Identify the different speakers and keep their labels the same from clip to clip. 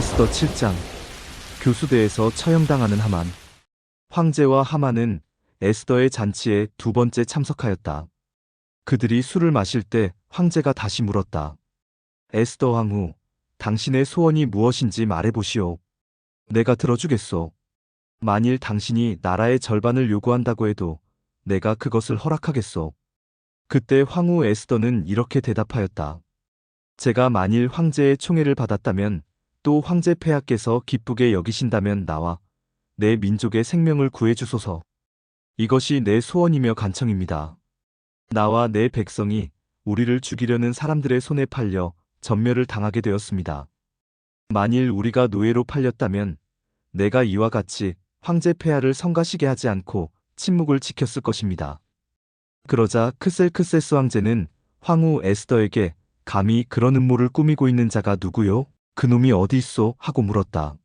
Speaker 1: 에스더 7장 교수대에서 처형당하는 하만 황제와 하만은 에스더의 잔치에 두 번째 참석하였다. 그들이 술을 마실 때 황제가 다시 물었다. 에스더 왕후, 당신의 소원이 무엇인지 말해보시오. 내가 들어주겠소. 만일 당신이 나라의 절반을 요구한다고 해도 내가 그것을 허락하겠소. 그때 황후 에스더는 이렇게 대답하였다. 제가 만일 황제의 총애를 받았다면 또 황제 폐하께서 기쁘게 여기신다면 나와 내 민족의 생명을 구해주소서. 이것이 내 소원이며 간청입니다. 나와 내 백성이 우리를 죽이려는 사람들의 손에 팔려 전멸을 당하게 되었습니다. 만일 우리가 노예로 팔렸다면 내가 이와 같이 황제 폐하를 성가시게 하지 않고 침묵을 지켰을 것입니다. 그러자 크셀크세스 황제는 황후 에스더에게 감히 그런 음모를 꾸미고 있는 자가 누구요? 그놈이 어디 있소? 하고 물었다.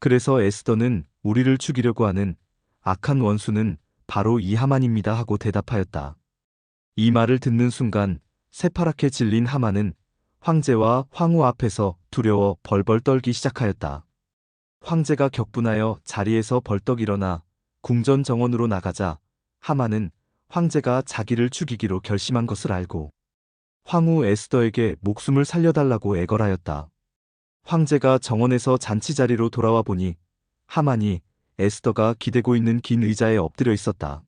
Speaker 1: 그래서 에스더는 우리를 죽이려고 하는 악한 원수는 바로 이 하만입니다 하고 대답하였다. 이 말을 듣는 순간 새파랗게 질린 하만은 황제와 황후 앞에서 두려워 벌벌 떨기 시작하였다. 황제가 격분하여 자리에서 벌떡 일어나 궁전 정원으로 나가자 하만은 황제가 자기를 죽이기로 결심한 것을 알고 황후 에스더에게 목숨을 살려달라고 애걸하였다. 황제가 정원에서 잔치 자리로 돌아와 보니 하만이 에스더가 기대고 있는 긴 의자에 엎드려 있었다.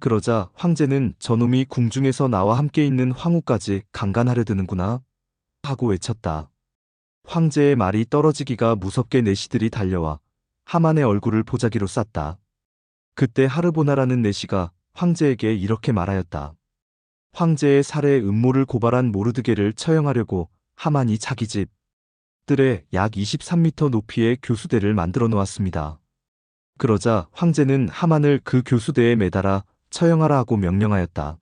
Speaker 1: 그러자 황제는 저놈이 궁중에서 나와 함께 있는 황후까지 강간하려 드는구나 하고 외쳤다. 황제의 말이 떨어지기가 무섭게 내시들이 달려와 하만의 얼굴을 보자기로 쌌다. 그때 하르보나라는 내시가 황제에게 이렇게 말하였다. 황제의 살해 음모를 고발한 모르드게를 처형하려고 하만이 자기 집 뜰에 약 23m 높이의 교수대를 만들어 놓았습니다. 그러자 황제는 하만을 그 교수대에 매달아 처형하라 하고 명령하였다.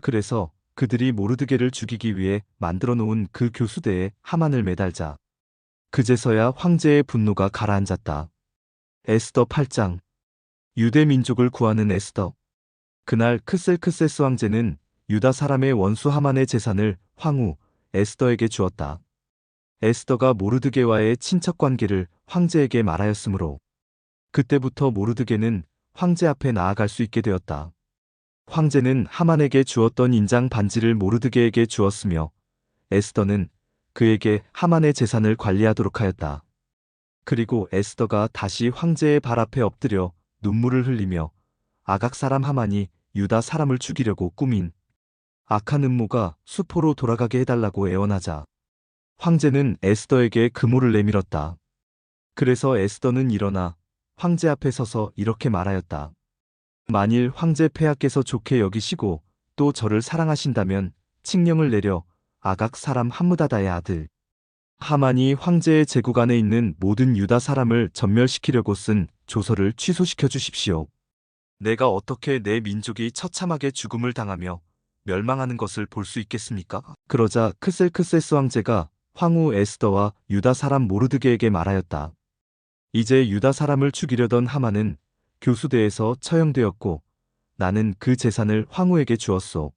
Speaker 1: 그래서 그들이 모르드게를 죽이기 위해 만들어 놓은 그 교수대에 하만을 매달자 그제서야 황제의 분노가 가라앉았다. 에스더 8장 유대 민족을 구하는 에스더 그날 크셀크세스 황제는 유다 사람의 원수 하만의 재산을 황후 에스더에게 주었다. 에스더가 모르드게와의 친척 관계를 황제에게 말하였으므로 그때부터 모르드게는 황제 앞에 나아갈 수 있게 되었다. 황제는 하만에게 주었던 인장 반지를 모르드게에게 주었으며 에스더는 그에게 하만의 재산을 관리하도록 하였다. 그리고 에스더가 다시 황제의 발 앞에 엎드려 눈물을 흘리며 아각 사람 하만이 유다 사람을 죽이려고 꾸민 악한 음모가 수포로 돌아가게 해달라고 애원하자 황제는 에스더에게 금호를 내밀었다. 그래서 에스더는 일어나 황제 앞에 서서 이렇게 말하였다. 만일 황제 폐하께서 좋게 여기시고 또 저를 사랑하신다면 칙령을 내려 아각 사람 함무다다의 아들 하만이 황제의 제국 안에 있는 모든 유다 사람을 전멸시키려고 쓴 조서를 취소시켜 주십시오. 내가 어떻게 내 민족이 처참하게 죽음을 당하며 멸망하는 것을 볼 수 있겠습니까? 그러자 크셀크세스 황제가 황후 에스더와 유다 사람 모르드게에게 말하였다. 이제 유다 사람을 죽이려던 하만은 교수대에서 처형되었고 나는 그 재산을 황후에게 주었소.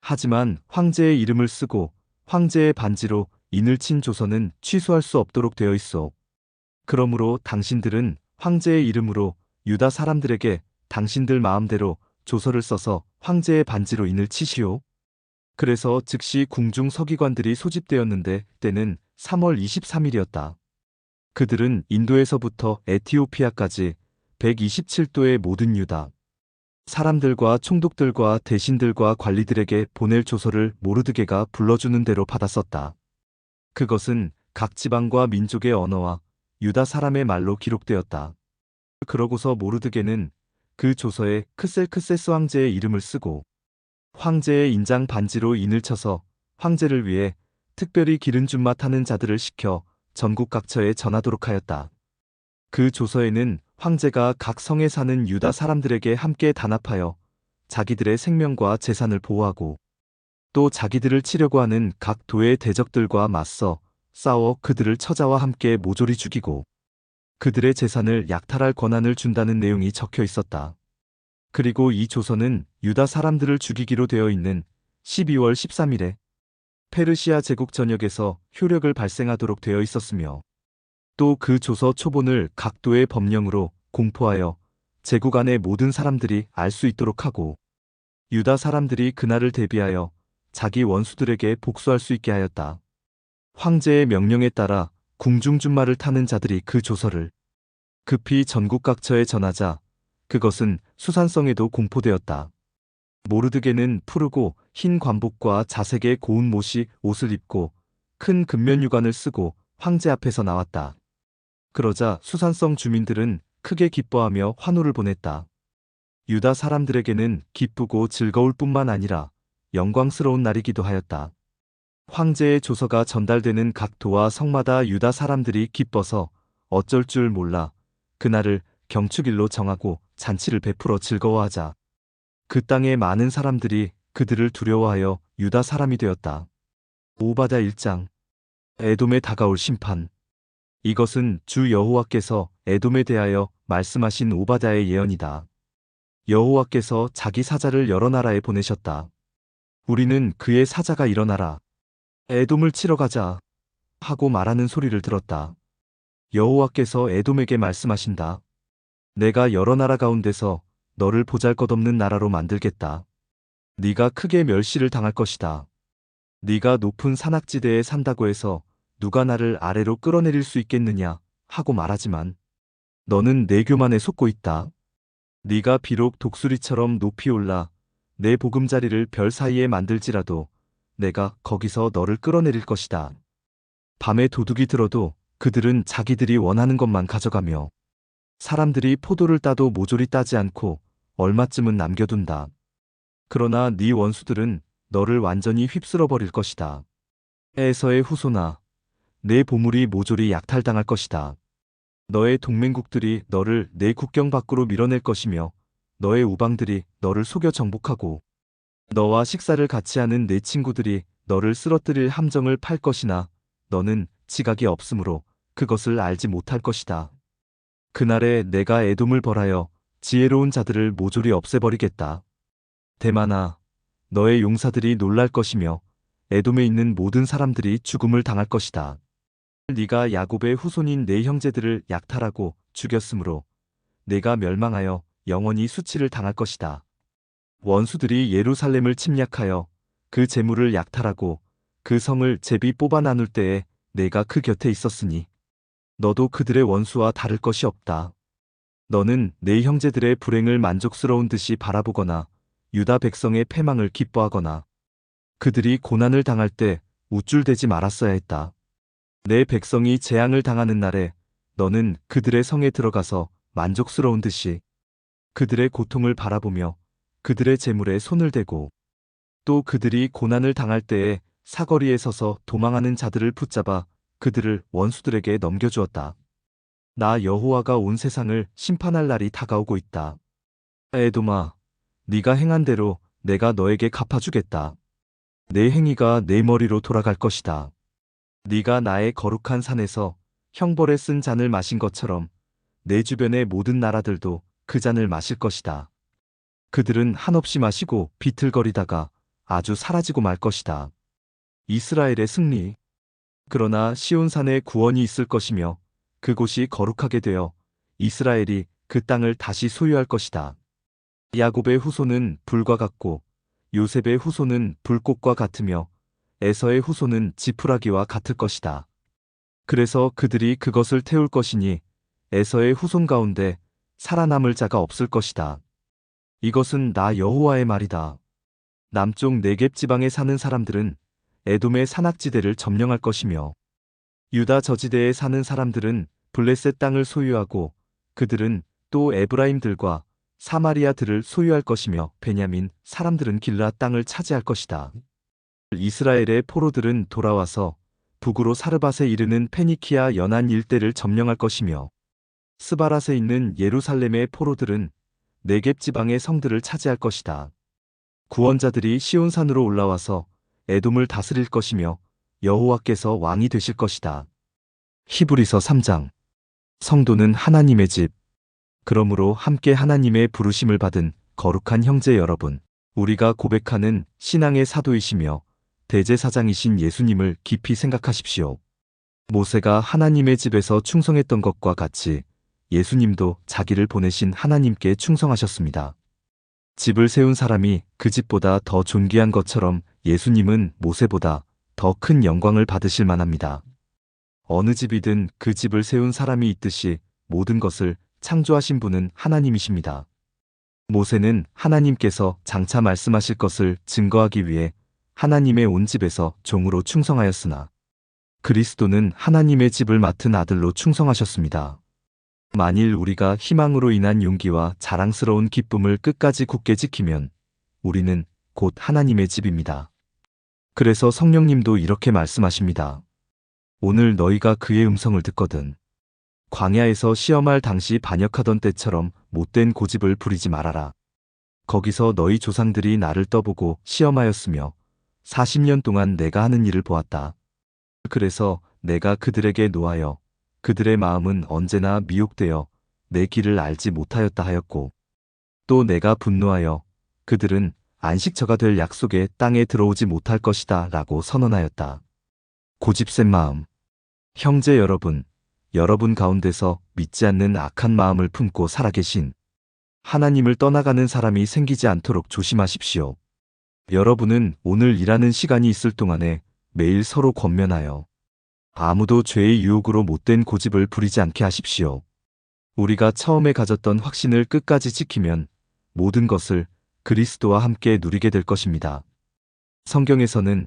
Speaker 1: 하지만 황제의 이름을 쓰고 황제의 반지로 인을 친 조서는 취소할 수 없도록 되어 있어. 그러므로 당신들은 황제의 이름으로 유다 사람들에게 당신들 마음대로 조서를 써서 황제의 반지로 인을 치시오. 그래서 즉시 궁중 서기관들이 소집되었는데 때는 3월 23일이었다. 그들은 인도에서부터 에티오피아까지 127도의 모든 유다 사람들과 총독들과 대신들과 관리들에게 보낼 조서를 모르드게가 불러주는 대로 받았었다. 그것은 각 지방과 민족의 언어와 유다 사람의 말로 기록되었다. 그러고서 모르드게는 그 조서에 크셀크세스 황제의 이름을 쓰고 황제의 인장 반지로 인을 쳐서 황제를 위해 특별히 기른 준맛 하는 자들을 시켜 전국 각처에 전하도록 하였다. 그 조서에는 황제가 각 성에 사는 유다 사람들에게 함께 단합하여 자기들의 생명과 재산을 보호하고 또 자기들을 치려고 하는 각 도의 대적들과 맞서 싸워 그들을 처자와 함께 모조리 죽이고 그들의 재산을 약탈할 권한을 준다는 내용이 적혀 있었다. 그리고 이 조서는 유다 사람들을 죽이기로 되어 있는 12월 13일에 페르시아 제국 전역에서 효력을 발생하도록 되어 있었으며 또 그 조서 초본을 각도의 법령으로 공포하여 제국 안의 모든 사람들이 알 수 있도록 하고 유다 사람들이 그날을 대비하여 자기 원수들에게 복수할 수 있게 하였다. 황제의 명령에 따라 궁중준마를 타는 자들이 그 조서를 급히 전국 각처에 전하자 그것은 수산성에도 공포되었다. 모르드게는 푸르고 흰 관복과 자색의 고운 못이 옷을 입고 큰 근면 유관을 쓰고 황제 앞에서 나왔다. 그러자 수산성 주민들은 크게 기뻐하며 환호를 보냈다. 유다 사람들에게는 기쁘고 즐거울 뿐만 아니라 영광스러운 날이기도 하였다. 황제의 조서가 전달되는 각 도와 성마다 유다 사람들이 기뻐서 어쩔 줄 몰라 그날을 경축일로 정하고 잔치를 베풀어 즐거워하자. 그 땅의 많은 사람들이 그들을 두려워하여 유다 사람이 되었다. 오바다 1장 에돔에 다가올 심판 이것은 주 여호와께서 에돔에 대하여 말씀하신 오바다의 예언이다. 여호와께서 자기 사자를 여러 나라에 보내셨다. 우리는 그의 사자가 일어나라. 에돔을 치러 가자. 하고 말하는 소리를 들었다. 여호와께서 에돔에게 말씀하신다. 내가 여러 나라 가운데서 너를 보잘것없는 나라로 만들겠다. 네가 크게 멸시를 당할 것이다. 네가 높은 산악지대에 산다고 해서 누가 나를 아래로 끌어내릴 수 있겠느냐 하고 말하지만 너는 내 교만에 속고 있다. 네가 비록 독수리처럼 높이 올라 내 보금자리를 별 사이에 만들지라도 내가 거기서 너를 끌어내릴 것이다. 밤에 도둑이 들어도 그들은 자기들이 원하는 것만 가져가며 사람들이 포도를 따도 모조리 따지 않고 얼마쯤은 남겨둔다. 그러나 네 원수들은 너를 완전히 휩쓸어 버릴 것이다. 에서의 후손아, 내 보물이 모조리 약탈당할 것이다. 너의 동맹국들이 너를 내 국경 밖으로 밀어낼 것이며 너의 우방들이 너를 속여 정복하고 너와 식사를 같이 하는 내 친구들이 너를 쓰러뜨릴 함정을 팔 것이나 너는 지각이 없으므로 그것을 알지 못할 것이다. 그날에 내가 애돔을 벌하여 지혜로운 자들을 모조리 없애버리겠다. 대만아, 너의 용사들이 놀랄 것이며 에돔에 있는 모든 사람들이 죽음을 당할 것이다. 네가 야곱의 후손인 내 형제들을 약탈하고 죽였으므로 내가 멸망하여 영원히 수치를 당할 것이다. 원수들이 예루살렘을 침략하여 그 재물을 약탈하고 그 성을 제비 뽑아 나눌 때에 내가 그 곁에 있었으니 너도 그들의 원수와 다를 것이 없다. 너는 내 형제들의 불행을 만족스러운 듯이 바라보거나 유다 백성의 패망을 기뻐하거나 그들이 고난을 당할 때 우쭐대지 말았어야 했다. 내 백성이 재앙을 당하는 날에 너는 그들의 성에 들어가서 만족스러운 듯이 그들의 고통을 바라보며 그들의 재물에 손을 대고 또 그들이 고난을 당할 때에 사거리에 서서 도망하는 자들을 붙잡아 그들을 원수들에게 넘겨주었다. 나 여호와가 온 세상을 심판할 날이 다가오고 있다. 에도마, 네가 행한 대로 내가 너에게 갚아주겠다. 내 행위가 내 머리로 돌아갈 것이다. 네가 나의 거룩한 산에서 형벌에 쓴 잔을 마신 것처럼 내 주변의 모든 나라들도 그 잔을 마실 것이다. 그들은 한없이 마시고 비틀거리다가 아주 사라지고 말 것이다. 이스라엘의 승리. 그러나 시온산에 구원이 있을 것이며 그곳이 거룩하게 되어 이스라엘이 그 땅을 다시 소유할 것이다. 야곱의 후손은 불과 같고 요셉의 후손은 불꽃과 같으며 에서의 후손은 지푸라기와 같을 것이다. 그래서 그들이 그것을 태울 것이니 에서의 후손 가운데 살아남을 자가 없을 것이다. 이것은 나 여호와의 말이다. 남쪽 네겝 지방에 사는 사람들은 에돔의 산악지대를 점령할 것이며 유다 저지대에 사는 사람들은 블레셋 땅을 소유하고 그들은 또 에브라임들과 사마리아들을 소유할 것이며 베냐민 사람들은 길라 땅을 차지할 것이다. 이스라엘의 포로들은 돌아와서 북으로 사르밧에 이르는 페니키아 연안 일대를 점령할 것이며 스바랏에 있는 예루살렘의 포로들은 네겝 지방의 성들을 차지할 것이다. 구원자들이 시온산으로 올라와서 에돔을 다스릴 것이며 여호와께서 왕이 되실 것이다. 히브리서 3장 성도는 하나님의 집 그러므로 함께 하나님의 부르심을 받은 거룩한 형제 여러분 우리가 고백하는 신앙의 사도이시며 대제사장이신 예수님을 깊이 생각하십시오. 모세가 하나님의 집에서 충성했던 것과 같이 예수님도 자기를 보내신 하나님께 충성하셨습니다. 집을 세운 사람이 그 집보다 더 존귀한 것처럼 예수님은 모세보다 더 큰 영광을 받으실 만합니다. 어느 집이든 그 집을 세운 사람이 있듯이 모든 것을 창조하신 분은 하나님이십니다. 모세는 하나님께서 장차 말씀하실 것을 증거하기 위해 하나님의 온 집에서 종으로 충성하였으나 그리스도는 하나님의 집을 맡은 아들로 충성하셨습니다. 만일 우리가 희망으로 인한 용기와 자랑스러운 기쁨을 끝까지 굳게 지키면 우리는 곧 하나님의 집입니다. 그래서 성령님도 이렇게 말씀하십니다. 오늘 너희가 그의 음성을 듣거든. 광야에서 시험할 당시 반역하던 때처럼 못된 고집을 부리지 말아라. 거기서 너희 조상들이 나를 떠보고 시험하였으며 40년 동안 내가 하는 일을 보았다. 그래서 내가 그들에게 노하여 그들의 마음은 언제나 미혹되어 내 길을 알지 못하였다 하였고 또 내가 분노하여 그들은 안식처가 될 약속의 땅에 들어오지 못할 것이다 라고 선언하였다. 고집센 마음. 형제 여러분, 여러분 가운데서 믿지 않는 악한 마음을 품고 살아계신 하나님을 떠나가는 사람이 생기지 않도록 조심하십시오. 여러분은 오늘 일하는 시간이 있을 동안에 매일 서로 권면하여 아무도 죄의 유혹으로 못된 고집을 부리지 않게 하십시오. 우리가 처음에 가졌던 확신을 끝까지 지키면 모든 것을 그리스도와 함께 누리게 될 것입니다. 성경에서는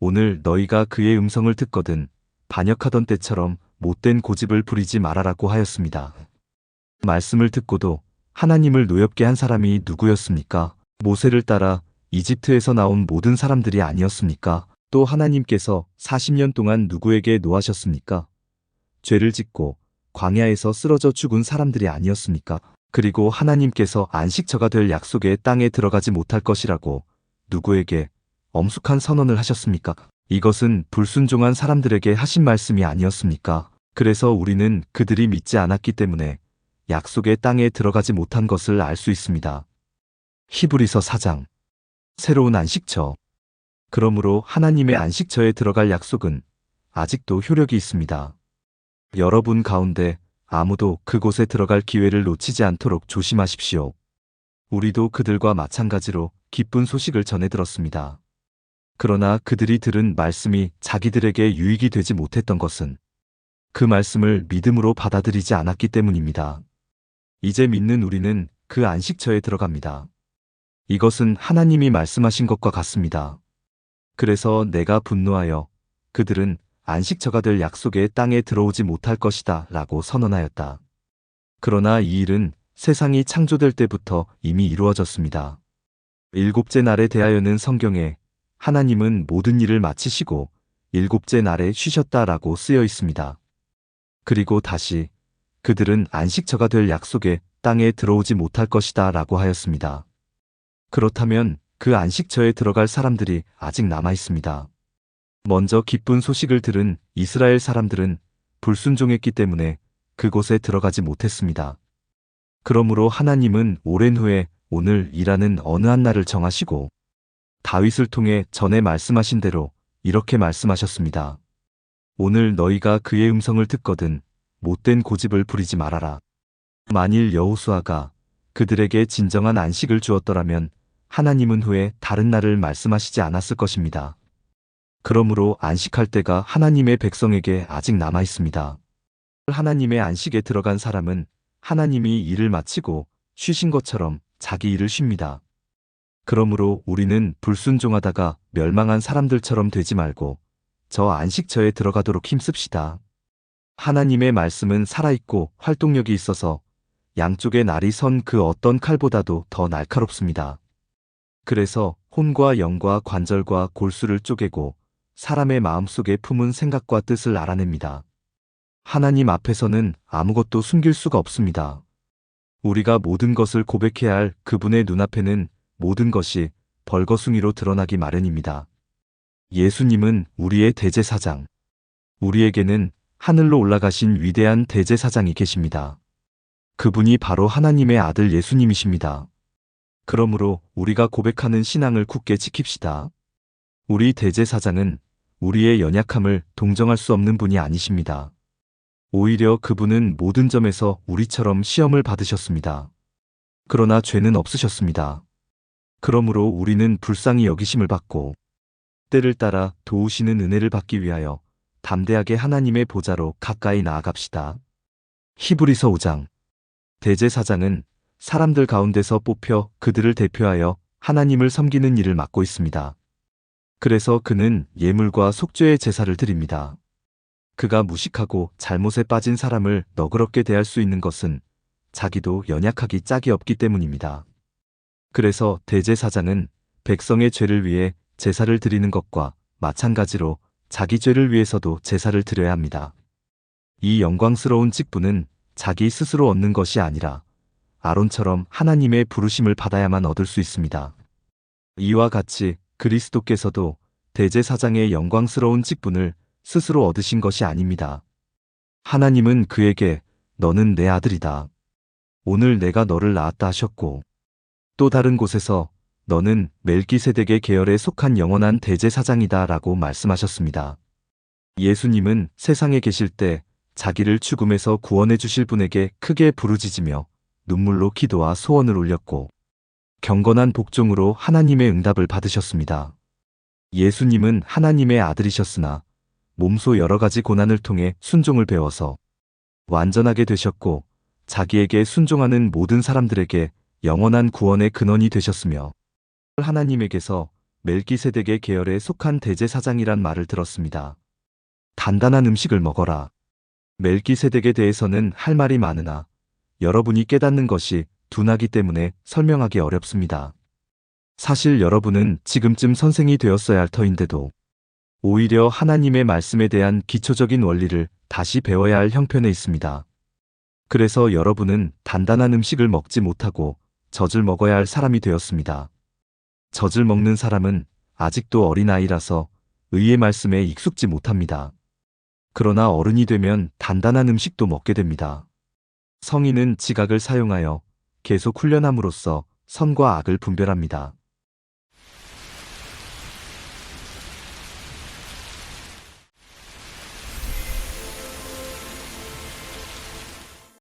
Speaker 1: 오늘 너희가 그의 음성을 듣거든 반역하던 때처럼 못된 고집을 부리지 말아라고 하였습니다. 말씀을 듣고도 하나님을 노엽게 한 사람이 누구였습니까? 모세를 따라 이집트에서 나온 모든 사람들이 아니었습니까? 또 하나님께서 40년 동안 누구에게 노하셨습니까? 죄를 짓고 광야에서 쓰러져 죽은 사람들이 아니었습니까? 그리고 하나님께서 안식처가 될 약속의 땅에 들어가지 못할 것이라고 누구에게 엄숙한 선언을 하셨습니까? 이것은 불순종한 사람들에게 하신 말씀이 아니었습니까? 그래서 우리는 그들이 믿지 않았기 때문에 약속의 땅에 들어가지 못한 것을 알 수 있습니다. 히브리서 4장 새로운 안식처 그러므로 하나님의 안식처에 들어갈 약속은 아직도 효력이 있습니다. 여러분 가운데 아무도 그곳에 들어갈 기회를 놓치지 않도록 조심하십시오. 우리도 그들과 마찬가지로 기쁜 소식을 전해 들었습니다. 그러나 그들이 들은 말씀이 자기들에게 유익이 되지 못했던 것은 그 말씀을 믿음으로 받아들이지 않았기 때문입니다. 이제 믿는 우리는 그 안식처에 들어갑니다. 이것은 하나님이 말씀하신 것과 같습니다. 그래서 내가 분노하여 그들은 안식처가 될 약속의 땅에 들어오지 못할 것이다 라고 선언하였다. 그러나 이 일은 세상이 창조될 때부터 이미 이루어졌습니다. 일곱째 날에 대하여는 성경에 하나님은 모든 일을 마치시고 일곱째 날에 쉬셨다라고 쓰여 있습니다. 그리고 다시 그들은 안식처가 될 약속의 땅에 들어오지 못할 것이다 라고 하였습니다. 그렇다면 그 안식처에 들어갈 사람들이 아직 남아 있습니다. 먼저 기쁜 소식을 들은 이스라엘 사람들은 불순종했기 때문에 그곳에 들어가지 못했습니다. 그러므로 하나님은 오랜 후에 오늘 일하는 어느 한 날을 정하시고 다윗을 통해 전에 말씀하신 대로 이렇게 말씀하셨습니다. 오늘 너희가 그의 음성을 듣거든 못된 고집을 부리지 말아라. 만일 여호수아가 그들에게 진정한 안식을 주었더라면 하나님은 후에 다른 날을 말씀하시지 않았을 것입니다. 그러므로 안식할 때가 하나님의 백성에게 아직 남아 있습니다. 하나님의 안식에 들어간 사람은 하나님이 일을 마치고 쉬신 것처럼 자기 일을 쉽니다. 그러므로 우리는 불순종하다가 멸망한 사람들처럼 되지 말고 저 안식처에 들어가도록 힘씁시다. 하나님의 말씀은 살아있고 활동력이 있어서 양쪽의 날이 선 그 어떤 칼보다도 더 날카롭습니다. 그래서 혼과 영과 관절과 골수를 쪼개고 사람의 마음속에 품은 생각과 뜻을 알아냅니다. 하나님 앞에서는 아무것도 숨길 수가 없습니다. 우리가 모든 것을 고백해야 할 그분의 눈앞에는 모든 것이 벌거숭이로 드러나기 마련입니다. 예수님은 우리의 대제사장. 우리에게는 하늘로 올라가신 위대한 대제사장이 계십니다. 그분이 바로 하나님의 아들 예수님이십니다. 그러므로 우리가 고백하는 신앙을 굳게 지킵시다. 우리 대제사장은 우리의 연약함을 동정할 수 없는 분이 아니십니다. 오히려 그분은 모든 점에서 우리처럼 시험을 받으셨습니다. 그러나 죄는 없으셨습니다. 그러므로 우리는 불쌍히 여기심을 받고 때를 따라 도우시는 은혜를 받기 위하여 담대하게 하나님의 보좌로 가까이 나아갑시다. 히브리서 5장 대제사장은 사람들 가운데서 뽑혀 그들을 대표하여 하나님을 섬기는 일을 맡고 있습니다. 그래서 그는 예물과 속죄의 제사를 드립니다. 그가 무식하고 잘못에 빠진 사람을 너그럽게 대할 수 있는 것은 자기도 연약하기 짝이 없기 때문입니다. 그래서 대제사장은 백성의 죄를 위해 제사를 드리는 것과 마찬가지로 자기 죄를 위해서도 제사를 드려야 합니다. 이 영광스러운 직분은 자기 스스로 얻는 것이 아니라 아론처럼 하나님의 부르심을 받아야만 얻을 수 있습니다. 이와 같이 그리스도께서도 대제사장의 영광스러운 직분을 스스로 얻으신 것이 아닙니다. 하나님은 그에게 너는 내 아들이다. 오늘 내가 너를 낳았다 하셨고 또 다른 곳에서 너는 멜기세덱의 계열에 속한 영원한 대제사장이다 라고 말씀하셨습니다. 예수님은 세상에 계실 때 자기를 죽음에서 구원해 주실 분에게 크게 부르짖으며 눈물로 기도와 소원을 올렸고 경건한 복종으로 하나님의 응답을 받으셨습니다. 예수님은 하나님의 아들이셨으나 몸소 여러 가지 고난을 통해 순종을 배워서 완전하게 되셨고 자기에게 순종하는 모든 사람들에게 영원한 구원의 근원이 되셨으며 하나님에게서 멜기세덱의 계열에 속한 대제사장이란 말을 들었습니다. 단단한 음식을 먹어라. 멜기세덱에 대해서는 할 말이 많으나 여러분이 깨닫는 것이 둔하기 때문에 설명하기 어렵습니다. 사실 여러분은 지금쯤 선생이 되었어야 할 터인데도 오히려 하나님의 말씀에 대한 기초적인 원리를 다시 배워야 할 형편에 있습니다. 그래서 여러분은 단단한 음식을 먹지 못하고 젖을 먹어야 할 사람이 되었습니다. 젖을 먹는 사람은 아직도 어린아이라서 의의 말씀에 익숙지 못합니다. 그러나 어른이 되면 단단한 음식도 먹게 됩니다. 성인은 지각을 사용하여 계속 훈련함으로써 선과 악을 분별합니다.